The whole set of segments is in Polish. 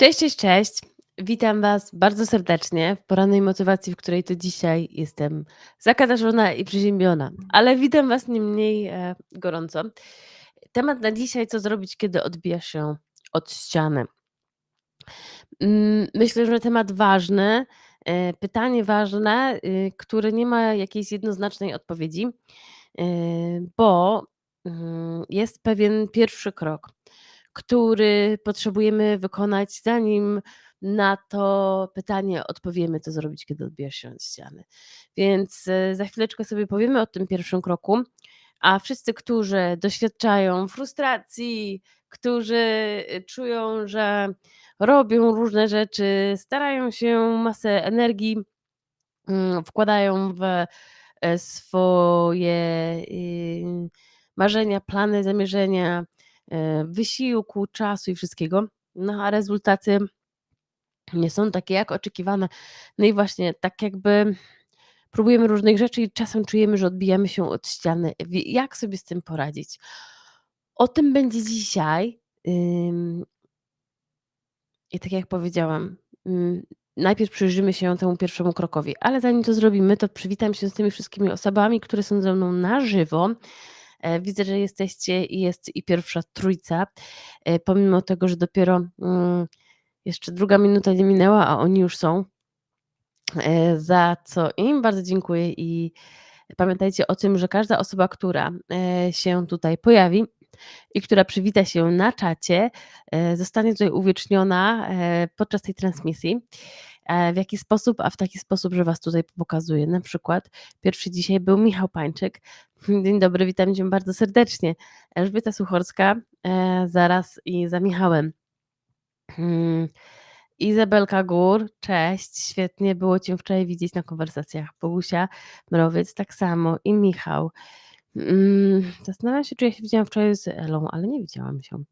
Cześć, cześć, cześć. Witam Was bardzo serdecznie w porannej motywacji, w której to dzisiaj jestem zakatarzona i przeziębiona, ale witam Was nie mniej e, gorąco. Temat na dzisiaj: co zrobić, kiedy odbija się od ściany. Mm, myślę, że temat ważny, e, pytanie ważne, y, które nie ma jakiejś jednoznacznej odpowiedzi, e, bo mm, jest pewien pierwszy krok, który potrzebujemy wykonać, zanim na to pytanie odpowiemy, co zrobić, kiedy odbija się od ściany. Więc e, za chwileczkę sobie powiemy o tym pierwszym kroku, a wszyscy, którzy doświadczają frustracji, którzy y, czują, że robią różne rzeczy, starają się, masę energii mm, wkładają w e, swoje y, marzenia, plany, zamierzenia, e, wysiłku, czasu i wszystkiego, no a rezultaty nie są takie jak oczekiwane. No i właśnie tak jakby próbujemy różnych rzeczy i czasem czujemy, że odbijamy się od ściany. Jak sobie z tym poradzić? O tym będzie dzisiaj. I tak jak powiedziałam, najpierw przyjrzymy się temu pierwszemu krokowi, ale zanim to zrobimy, to przywitam się z tymi wszystkimi osobami, które są ze mną na żywo. E, Widzę, że jesteście i jest i pierwsza trójca, e, pomimo tego, że dopiero mm, jeszcze druga minuta nie minęła, a oni już są. E, Za co im bardzo dziękuję i pamiętajcie o tym, że każda osoba, która się tutaj pojawi i która przywita się na czacie, zostanie tutaj uwieczniona podczas tej transmisji. E, W jaki sposób? A w taki sposób, że Was tutaj pokazuję. Na przykład pierwszy dzisiaj był Michał Pańczyk. Dzień dobry, witam Cię bardzo serdecznie. Elżbieta Suchorska, e, zaraz i za Michałem. Mm, Izabelka Gór, cześć, świetnie było Cię wczoraj widzieć na konwersacjach. Bogusia Mrowiec, tak samo i Michał. Mm, Zastanawiam się, czy ja się widziałam wczoraj z Elą, ale nie widziałam się.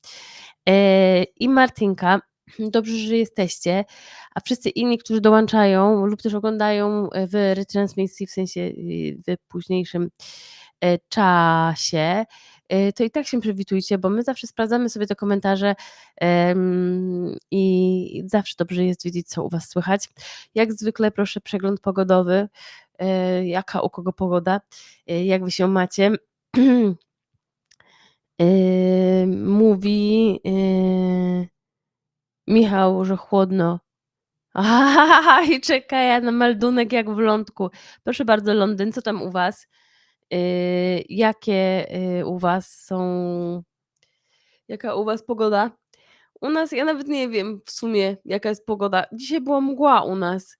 E, I Martynka, dobrze, że jesteście, a wszyscy inni, którzy dołączają lub też oglądają w retransmisji, w sensie y, w późniejszym e, czasie, e, to i tak się przywitujcie, bo my zawsze sprawdzamy sobie te komentarze i zawsze dobrze jest wiedzieć, co u Was słychać. Jak zwykle proszę przegląd pogodowy, e, jaka u kogo pogoda, e, jak Wy się macie. E, Mówi e, Michał, że chłodno. Aha, i czeka ja na meldunek jak w lądku. Proszę bardzo, Londyn, co tam u Was? Y, jakie y, u Was są, jaka u Was pogoda? U nas, ja nawet nie wiem w sumie, jaka jest pogoda. Dzisiaj była mgła u nas.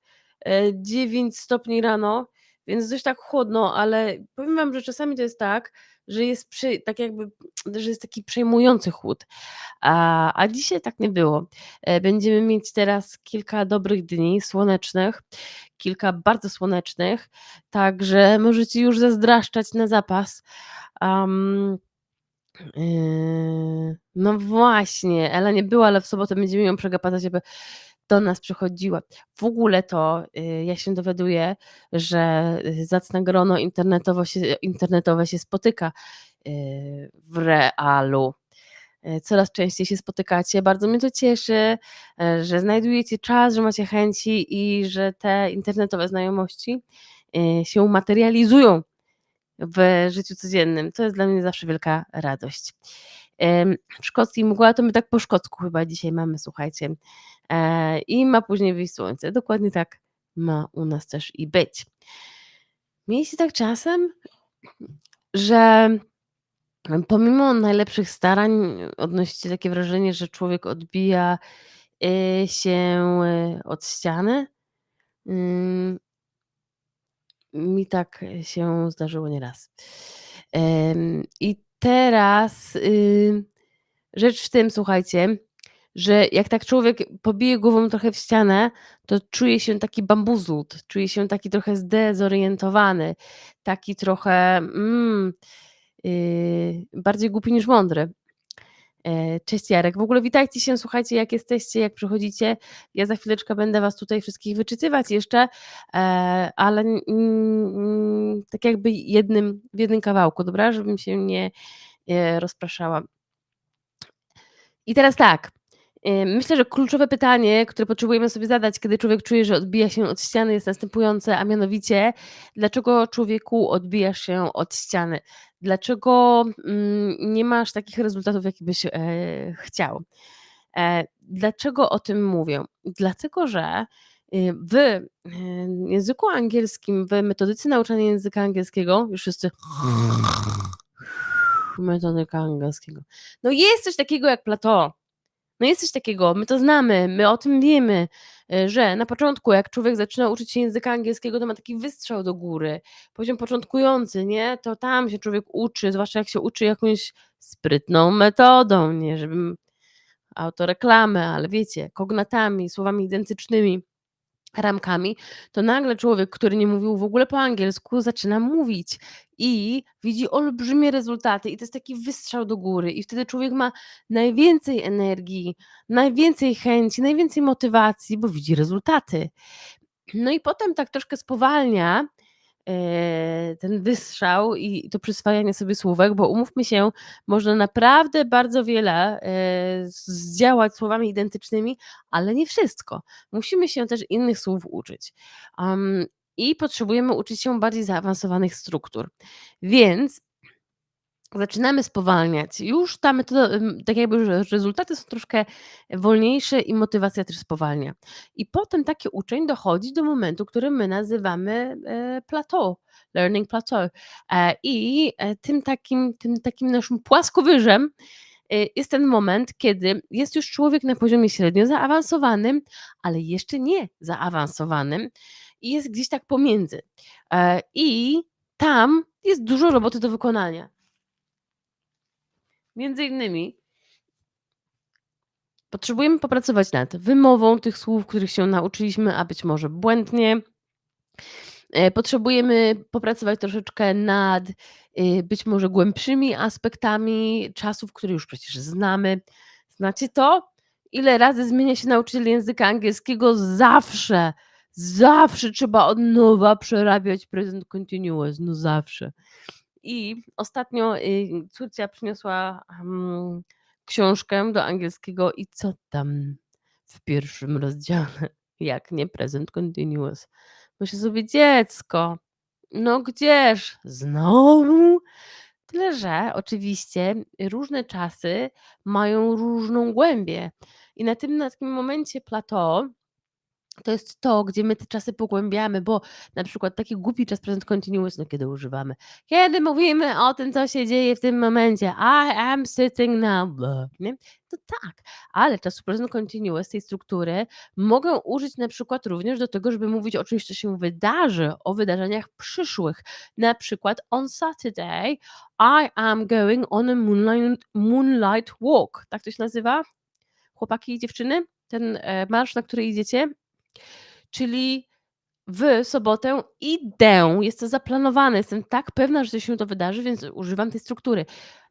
e, 9 stopni rano, więc dość tak chłodno, ale powiem Wam, że czasami to jest tak, że jest przy, tak jakby, że jest taki przejmujący chłód. A, a dzisiaj tak nie było. E, Będziemy mieć teraz kilka dobrych dni słonecznych, kilka bardzo słonecznych, także możecie już zazdraszczać na zapas. Am, Yy, no właśnie, Ela nie była, ale w sobotę będziemy ją przegapać, żeby do nas przychodziła. W ogóle to yy, ja się dowiaduję, że yy, zacne grono internetowo się, internetowe się spotyka yy, w realu. Coraz częściej się spotykacie. Bardzo mnie to cieszy, że znajdujecie czas, że macie chęci i że te internetowe znajomości się materializują w życiu codziennym. To jest dla mnie zawsze wielka radość. W Szkocji mgła to my tak po szkocku chyba dzisiaj mamy, słuchajcie. E, I ma później wyjść słońce. Dokładnie tak ma u nas też i być. Mieliście tak czasem, że pomimo najlepszych starań odnosicie takie wrażenie, że człowiek odbija y, się y, od ściany? Ym, Mi tak się zdarzyło nieraz. I teraz y, rzecz w tym, słuchajcie, że jak tak człowiek pobije głową trochę w ścianę, to czuje się taki bambuzlud, czuje się taki trochę zdezorientowany, taki trochę mm, y, bardziej głupi niż mądry. E, Cześć Jarek. W ogóle witajcie się, słuchajcie, jak jesteście, jak przychodzicie. Ja za chwileczkę będę Was tutaj wszystkich wyczytywać jeszcze, e, ale tak jakby jednym, w jednym kawałku, dobra? Żebym się nie e, rozpraszała. I teraz tak, myślę, że kluczowe pytanie, które potrzebujemy sobie zadać, kiedy człowiek czuje, że odbija się od ściany, jest następujące, a mianowicie: dlaczego człowieku odbijasz się od ściany? Dlaczego, mm, nie masz takich rezultatów, jakie byś, e, chciał? E, dlaczego o tym mówię? Dlatego, że, y, w, y, języku angielskim, w metodyce nauczania języka angielskiego już wszyscy metodyka angielskiego. No jest coś takiego jak plateau. No jest coś takiego, my to znamy, my o tym wiemy, y, że na początku, jak człowiek zaczyna uczyć się języka angielskiego, to ma taki wystrzał do góry, poziom początkujący, nie? To tam się człowiek uczy, zwłaszcza jak się uczy jakąś sprytną metodą, nie? Żebym autoreklamę, ale wiecie, kognatami, słowami identycznymi, ramkami, to nagle człowiek, który nie mówił w ogóle po angielsku, zaczyna mówić i widzi olbrzymie rezultaty i to jest taki wystrzał do góry i wtedy człowiek ma najwięcej energii, najwięcej chęci, najwięcej motywacji, bo widzi rezultaty. No i potem tak troszkę spowalnia, ten wystrzał i to przyswajanie sobie słówek, bo umówmy się, można naprawdę bardzo wiele, eee, zdziałać słowami identycznymi, ale nie wszystko. Musimy się też innych słów uczyć. Am, i potrzebujemy uczyć się bardziej zaawansowanych struktur. Więc zaczynamy spowalniać. Już ta metoda, tak jakby rezultaty są troszkę wolniejsze i motywacja też spowalnia. I potem taki uczeń dochodzi do momentu, który my nazywamy, e, plateau, learning plateau. E, i, e, tym takim tym takim naszym płaskowyżem, jest ten moment, kiedy jest już człowiek na poziomie średnio zaawansowanym, ale jeszcze nie zaawansowanym i jest gdzieś tak pomiędzy. I tam jest dużo roboty do wykonania. Między innymi potrzebujemy popracować nad wymową tych słów, których się nauczyliśmy, a być może błędnie. E, potrzebujemy popracować troszeczkę nad, y, być może głębszymi aspektami czasów, które już przecież znamy. Znacie to? Ile razy zmienia się nauczyciel języka angielskiego? Zawsze, zawsze trzeba od nowa przerabiać present continuous, no zawsze. I ostatnio, y, córcia przyniosła, mm, książkę do angielskiego i co tam w pierwszym rozdziale, jak nie present continuous? Myślę sobie: „Dziecko, no gdzież znowu?” Tyle że oczywiście różne czasy mają różną głębię i na tym na takim momencie plateau to jest to, gdzie my te czasy pogłębiamy, bo na przykład taki głupi czas present continuous, no kiedy używamy? Kiedy mówimy o tym, co się dzieje w tym momencie. I am sitting now, nie? To tak, ale czasu present continuous, tej struktury, mogę użyć na przykład również do tego, żeby mówić o czymś, co się wydarzy, o wydarzeniach przyszłych. Na przykład on Saturday I am going on a moonlight moonlight walk. Tak to się nazywa? Chłopaki i dziewczyny? Ten, e, marsz, na który idziecie? Czyli w sobotę idę, jest to zaplanowane, jestem tak pewna, że się to wydarzy, więc używam tej struktury.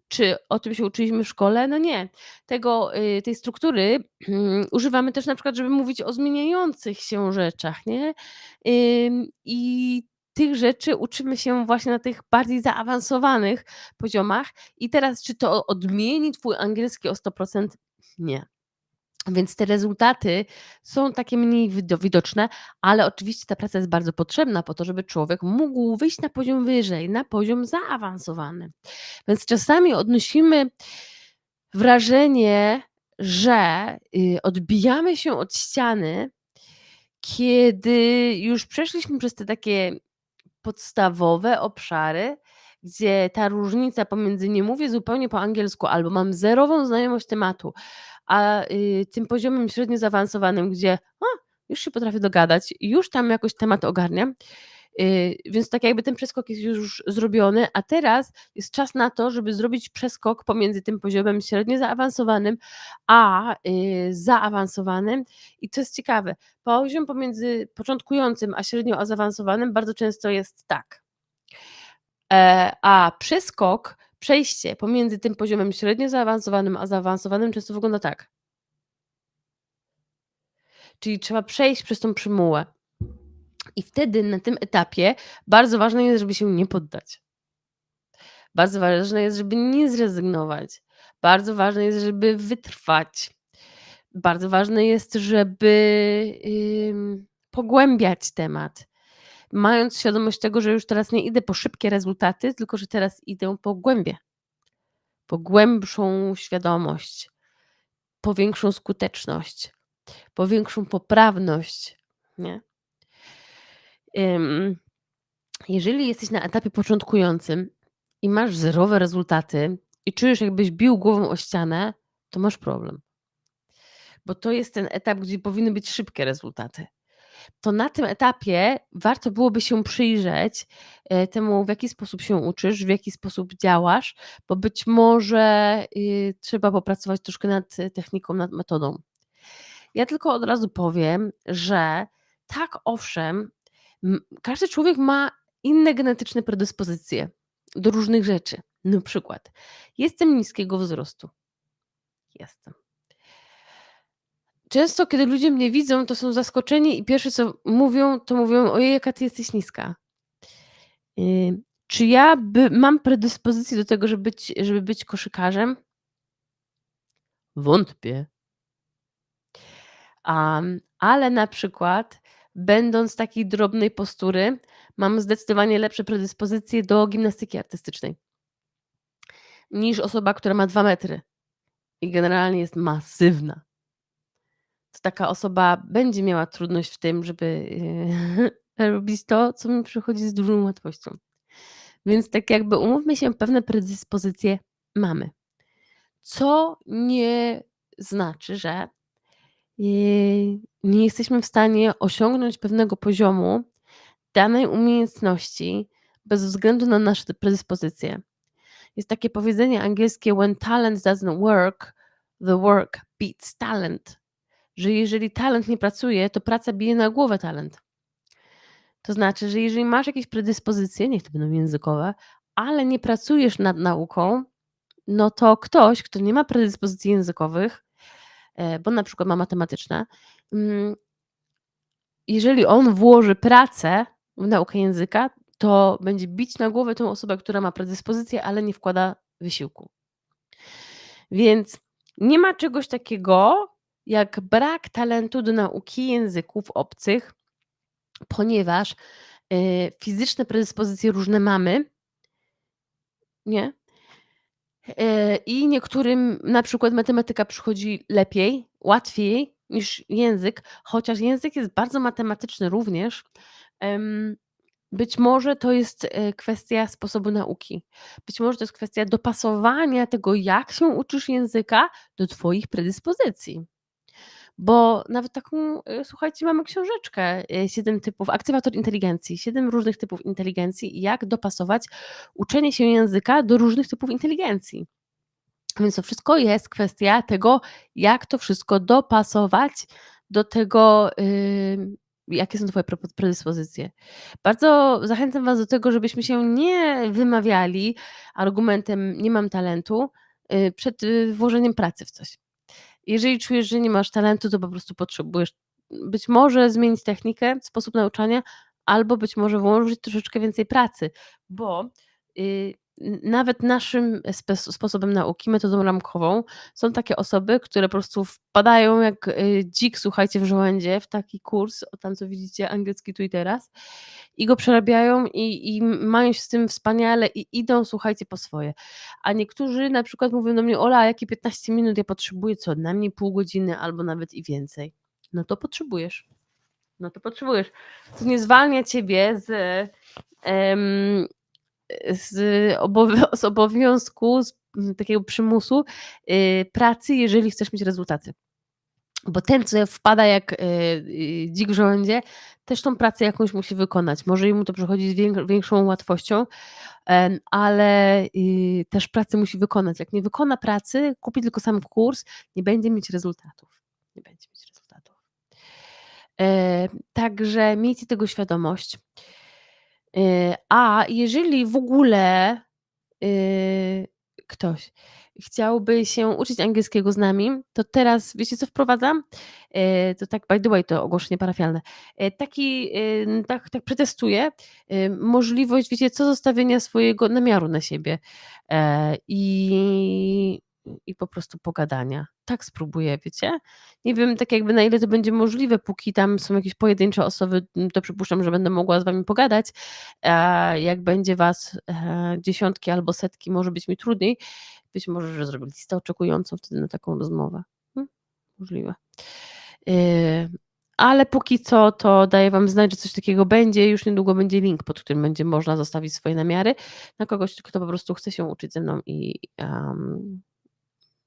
Czy o tym się uczyliśmy w szkole? No nie. Tego, y, tej struktury, używamy też na przykład, żeby mówić o zmieniających się rzeczach, nie? I tych rzeczy uczymy się właśnie na tych bardziej zaawansowanych poziomach. I teraz czy to odmieni twój angielski o 100%? Nie. Więc te rezultaty są takie mniej wido widoczne, ale oczywiście ta praca jest bardzo potrzebna po to, żeby człowiek mógł wyjść na poziom wyżej, na poziom zaawansowany. Więc czasami odnosimy wrażenie, że, y, odbijamy się od ściany, kiedy już przeszliśmy przez te takie podstawowe obszary, gdzie ta różnica pomiędzy nie mówię zupełnie po angielsku albo mam zerową znajomość tematu, a, y, tym poziomem średnio zaawansowanym, gdzie o, już się potrafię dogadać, już tam jakoś temat ogarniam. Y, więc tak jakby ten przeskok jest już zrobiony, a teraz jest czas na to, żeby zrobić przeskok pomiędzy tym poziomem średnio zaawansowanym, a, y, zaawansowanym. I to jest ciekawe, poziom pomiędzy początkującym a średnio a zaawansowanym bardzo często jest tak. E, a przeskok, przejście pomiędzy tym poziomem średnio zaawansowanym a zaawansowanym często wygląda tak. Czyli trzeba przejść przez tą przymułę. I wtedy na tym etapie bardzo ważne jest, żeby się nie poddać. Bardzo ważne jest, żeby nie zrezygnować. Bardzo ważne jest, żeby wytrwać. bardzo ważne jest, żeby, ym, pogłębiać temat, mając świadomość tego, że już teraz nie idę po szybkie rezultaty, tylko że teraz idę po głębię. Po głębszą świadomość, po większą skuteczność, po większą poprawność, nie? Jeżeli jesteś na etapie początkującym i masz zerowe rezultaty i czujesz, jakbyś bił głową o ścianę, to masz problem. Bo to jest ten etap, gdzie powinny być szybkie rezultaty. To na tym etapie warto byłoby się przyjrzeć, e, temu, w jaki sposób się uczysz, w jaki sposób działasz, bo być może, y, trzeba popracować troszkę nad techniką, nad metodą. Ja tylko od razu powiem, że tak, owszem, każdy człowiek ma inne genetyczne predyspozycje do różnych rzeczy. Na przykład jestem niskiego wzrostu. Jestem. Często, kiedy ludzie mnie widzą, to są zaskoczeni i pierwsze co mówią, to mówią: „Ojej, jaka ty jesteś niska”. Yy, czy ja by mam predyspozycję do tego, żeby być żeby być koszykarzem? Wątpię. Am, ale na przykład, będąc takiej drobnej postury, mam zdecydowanie lepsze predyspozycje do gimnastyki artystycznej. Niż osoba, która ma 2 metry i generalnie jest masywna. To taka osoba będzie miała trudność w tym, żeby, yy, robić to, co mi przychodzi z dużą łatwością. Więc tak jakby umówmy się, pewne predyspozycje mamy. Co nie znaczy, że, yy, nie jesteśmy w stanie osiągnąć pewnego poziomu danej umiejętności bez względu na nasze predyspozycje. Jest takie powiedzenie angielskie: „When talent doesn't work, the work beats talent”, że jeżeli talent nie pracuje, to praca bije na głowę talent. To znaczy, że jeżeli masz jakieś predyspozycje, niech to będą językowe, ale nie pracujesz nad nauką, no to ktoś, kto nie ma predyspozycji językowych, e, bo na przykład ma matematyczne, mm jeżeli on włoży pracę w naukę języka, to będzie bić na głowę tą osobę, która ma predyspozycję, ale nie wkłada wysiłku. Więc nie ma czegoś takiego, jak brak talentu do nauki języków obcych, ponieważ, yy, fizyczne predyspozycje różne mamy nie? Yy, i niektórym na przykład matematyka przychodzi lepiej, łatwiej niż język, chociaż język jest bardzo matematyczny również. Być może to jest, yy, kwestia sposobu nauki. Być może to jest kwestia dopasowania tego, jak się uczysz języka, do twoich predyspozycji. Bo nawet taką, yy, słuchajcie, mamy książeczkę, yy, 7 typów aktywator inteligencji, 7 różnych typów inteligencji i jak dopasować uczenie się języka do różnych typów inteligencji. Więc to wszystko jest kwestia tego, jak to wszystko dopasować do tego, yy, jakie są twoje predyspozycje. Bardzo zachęcam was do tego, żebyśmy się nie wymawiali argumentem: „Nie mam talentu”, yy, przed, włożeniem pracy w coś. Jeżeli czujesz, że nie masz talentu, to po prostu potrzebujesz być może zmienić technikę, sposób nauczania, albo być może włożyć troszeczkę więcej pracy, bo, n nawet naszym sposobem nauki, metodą ramkową, są takie osoby, które po prostu wpadają jak, yy, dzik, słuchajcie, w żołędzie w taki kurs, o tam co widzicie angielski tu i teraz, i go przerabiają i i mają się z tym wspaniale i idą, słuchajcie, po swoje. A niektórzy na przykład mówią do mnie: „Ola, jakie 15 minut ja potrzebuję?” Co najmniej pół godziny albo nawet i więcej. No to potrzebujesz. No to potrzebujesz. To nie zwalnia ciebie z, z z obowiązku, z takiego przymusu, yy, pracy, jeżeli chcesz mieć rezultaty. Bo ten, co wpada jak, yy, dzik w żołędzie, też tą pracę jakąś musi wykonać. Może jemu to przychodzi z wię większą łatwością, ale, też pracę musi wykonać. Jak nie wykona pracy, kupi tylko sam kurs, nie będzie mieć rezultatów. Nie będzie mieć rezultatów. Yy, także miejcie tego świadomość. Yy, a jeżeli w ogóle, yy, ktoś chciałby się uczyć angielskiego z nami, to teraz wiecie, co wprowadzam? Yy, to tak by the way, to ogłoszenie parafialne. Taki, tak tak przetestuję, możliwość, wiecie co, zostawienia swojego namiaru na siebie. Yy, i i po prostu pogadania. Tak spróbuję, wiecie? Nie wiem, tak jakby na ile to będzie możliwe, póki tam są jakieś pojedyncze osoby, mm, to przypuszczam, że będę mogła z wami pogadać. Jak będzie was, e, dziesiątki albo setki, może być mi trudniej. Być może, że zrobię listę oczekującą wtedy na taką rozmowę. Hm, możliwe. Yy, ale póki co, to daję wam znać, że coś takiego będzie. Już niedługo będzie link, pod którym będzie można zostawić swoje namiary na kogoś, kto po prostu chce się uczyć ze mną i, em,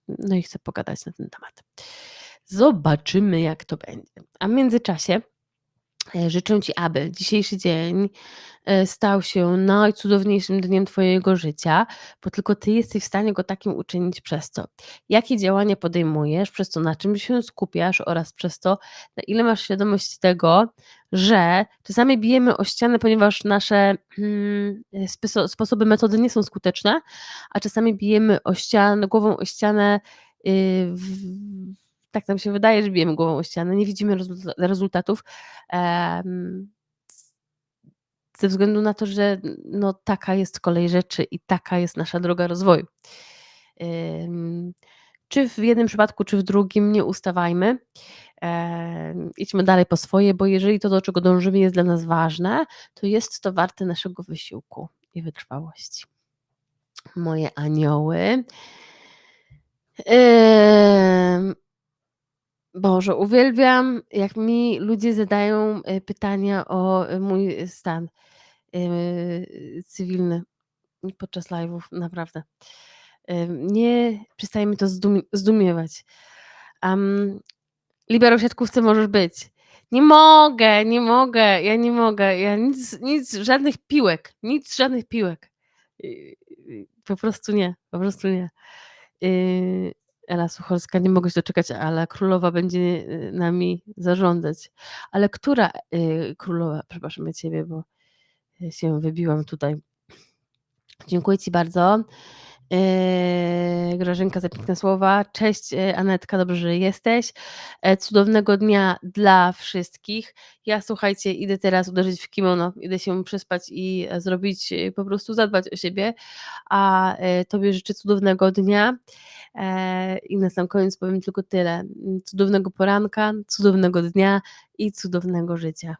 no i chce pogadać na ten temat. Zobaczymy, jak to będzie. A w międzyczasie, e, życzę ci, aby dzisiejszy dzień, e, stał się najcudowniejszym dniem twojego życia, bo tylko ty jesteś w stanie go takim uczynić przez to, jakie działania podejmujesz, przez to, na czym się skupiasz oraz przez to, na ile masz świadomość tego, że czasami bijemy o ścianę, ponieważ nasze, mm, speso sposoby, metody nie są skuteczne, a czasami bijemy o ścian głową o ścianę, y, w tak nam się wydaje, że bijemy głową o ścianę, nie widzimy rezulta rezultatów, ze względu na to, że no taka jest kolej rzeczy i taka jest nasza droga rozwoju. Czy w jednym przypadku, czy w drugim nie ustawajmy, idźmy dalej po swoje, bo jeżeli to, do czego dążymy, jest dla nas ważne, to jest to warte naszego wysiłku i wytrwałości. Moje anioły. Boże, uwielbiam, jak mi ludzie zadają, y, pytania o, y, mój stan, yy, cywilny podczas live'ów, naprawdę. Nie przestaje mnie to zdum zdumiewać. Um, libero w siatkówce możesz być. Nie mogę, nie mogę, ja nie mogę, ja nic nic, żadnych piłek, nic, żadnych piłek. Po prostu nie, po prostu nie. Ela Sucholska, nie mogę się doczekać, ale królowa będzie y, nami zarządzać. Ale która y, królowa? Przepraszam ciebie, bo się wybiłam tutaj. Dziękuję ci bardzo. Yy, Grażynka za piękne słowa. Cześć yy, Anetka, dobrze, że jesteś. E, cudownego dnia dla wszystkich. Ja słuchajcie, idę teraz uderzyć w kimono, idę się przespać i e, zrobić, yy, po prostu zadbać o siebie, a e, Tobie życzę cudownego dnia. E, I na sam koniec powiem tylko tyle. Cudownego poranka, cudownego dnia i cudownego życia.